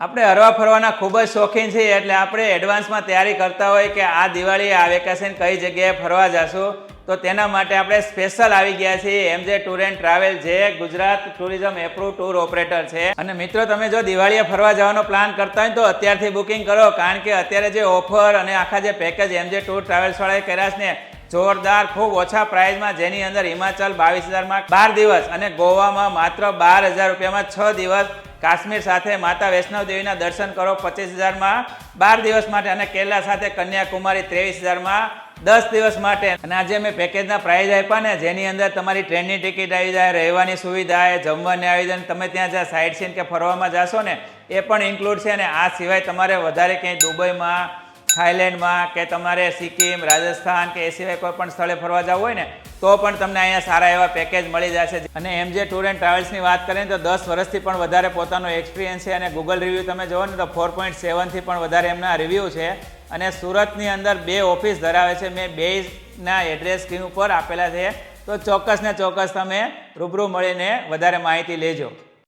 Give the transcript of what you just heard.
આપણે હરવા ફરવાના ખૂબ જ શોખીન છીએ એટલે આપણે એડવાન્સમાં તૈયારી કરતા હોય કે આ દિવાળી આ વેકેશન કઈ જગ્યાએ ફરવા જશું, તો તેના માટે આપણે સ્પેશિયલ આવી ગયા છીએ એમજે ટૂર એન્ડ ટ્રાવેલ જે Gujarat tourism approve tour operator છે. અને મિત્રો, તમે જો દિવાળીએ ફરવા જવાનો પ્લાન કરતા હોય તો અત્યારથી બુકિંગ કરો, કારણ કે અત્યારે જે ઓફર અને આખા જે પેકેજ એમજે ટૂર ટ્રાવેલ્સવાળાએ કર્યા છે ને, જોરદાર ખૂબ ઓછા પ્રાઇઝમાં જેની અંદર હિમાચલ બાવીસ હજારમાં બાર દિવસ અને ગોવામાં માત્ર બાર હજાર રૂપિયામાં છ દિવસ કાશ્મીર સાથે માતા વૈષ્ણવ દેવીના દર્શન કરો પચીસ હજારમાં, બાર દિવસ માટે અને કેરલા સાથે કન્યાકુમારી ત્રેવીસ હજારમાં, દસ દિવસ માટે. અને આજે મેં પેકેજના પ્રાઇઝ આપ્યા ને, જેની અંદર તમારી ટ્રેનની ટિકિટ આવી જાય, રહેવાની સુવિધા એ, જમવાની આવી જાય તમે ત્યાં જ્યાં સાઇટ સીન કે ફરવામાં જશો ને, એ પણ ઇન્ક્લુડ છે અને આ સિવાય તમારે વધારે ક્યાંય દુબઈમાં થાઈલેન્ડમાં કે તમારે સિક્કિમ, રાજસ્થાન કે એ સિવાય કોઈ પણ સ્થળે ફરવા જવું હોય ને, તો પણ તમને અહીંયા સારા એવા પેકેજ મળી જશે. અને એમ જે ટૂર એન્ડ ટ્રાવેલ્સની વાત કરીએ તો દસ વર્ષથી પણ વધારે પોતાનો એક્સપિરિયન્સ છે અને ગૂગલ રિવ્યૂ તમે જુઓ ને, તો ફોર પોઈન્ટ સેવનથી પણ વધારે એમના રિવ્યૂ છે. અને સુરતની અંદર બે ઓફિસ ધરાવે છે. મેં બેના એડ્રેસ સ્ક્રીન ઉપર આપેલા છે. તો ચોક્કસ ને ચોક્કસ તમે રૂબરૂ મળીને વધારે માહિતી લેજો.